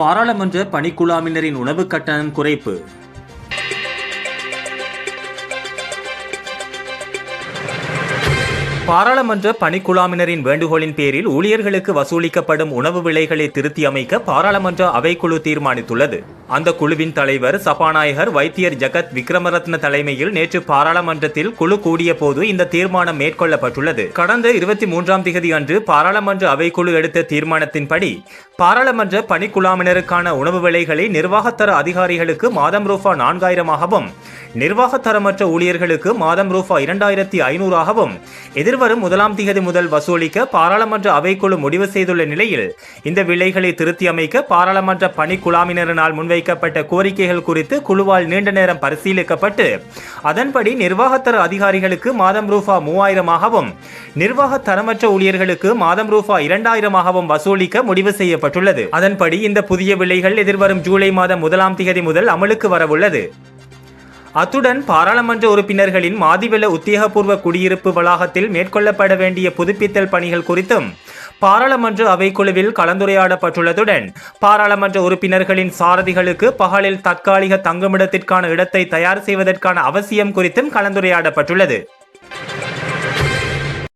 பாராளுமன்ற பணிக்குழாமினரின் உணவு கட்டணம் குறைப்பு. பாராளுமன்ற பணிக்குழாமினரின் வேண்டுகோளின் பேரில் ஊழியர்களுக்கு வசூலிக்கப்படும் உணவு விலைகளை திருத்தி அமைக்க பாராளுமன்ற அவைக்குழு தீர்மானித்துள்ளது. அந்த குழுவின் தலைவர் சபாநாயகர் வைத்தியர் ஜகத் விக்ரமரத்ன தலைமையில் நேற்று பாராளுமன்றத்தில் குழு கூடிய போது இந்த தீர்மானம் மேற்கொள்ளப்பட்டுள்ளது. கடந்த இருபத்தி மூன்றாம் திகதி அன்று பாராளுமன்ற அவைக்குழு எடுத்த தீர்மானத்தின்படி பாராளுமன்ற பணிக்குழாமினருக்கான உணவு விலைகளை நிர்வாகத்தர அதிகாரிகளுக்கு மாதம் ரூபா நான்காயிரமாகவும் நிர்வாகத்தரமற்ற ஊழியர்களுக்கு மாதம் ரூபா இரண்டாயிரத்தி ஐநூறாகவும் எதிர்வரும் முதலாம் திகதி முதல் வசூலிக்க பாராளுமன்ற அவைக்குழு முடிவு செய்துள்ள நிலையில் இந்த விலைகளை திருத்தி அமைக்க பாராளுமன்ற பணிக்குழாமினரினால் முன்வைக்கப்பட்ட கோரிக்கைகள் குறித்து குழுவால் நீண்ட நேரம் பரிசீலிக்கப்பட்டு அதன்படி நிர்வாகத்தர அதிகாரிகளுக்கு மாதம் ரூபா மூவாயிரமாகவும் நிர்வாக தரமற்ற ஊழியர்களுக்கு மாதம் ரூபா இரண்டாயிரமாகவும் வசூலிக்க முடிவு செய்யப்பட்டுள்ளது. அதன்படி இந்த புதிய விலைகள் எதிர்வரும் ஜூலை மாதம் முதலாம் திகதி முதல் அமலுக்கு வரவுள்ளது. அத்துடன் பாராளுமன்ற உறுப்பினர்களின் மாதிவெள உத்தியோகபூர்வ குடியிருப்பு வளாகத்தில் மேற்கொள்ளப்பட வேண்டிய புதுப்பித்தல் பணிகள் குறித்தும் பாராளுமன்ற அவைக்குழுவில் கலந்துரையாடப்பட்டுள்ளதுடன் பாராளுமன்ற உறுப்பினர்களின் சாரதிகளுக்கு பகலில் தற்காலிக தங்குமிடத்திற்கான இடத்தை தயார் செய்வதற்கான அவசியம் குறித்தும் கலந்துரையாடப்பட்டுள்ளது.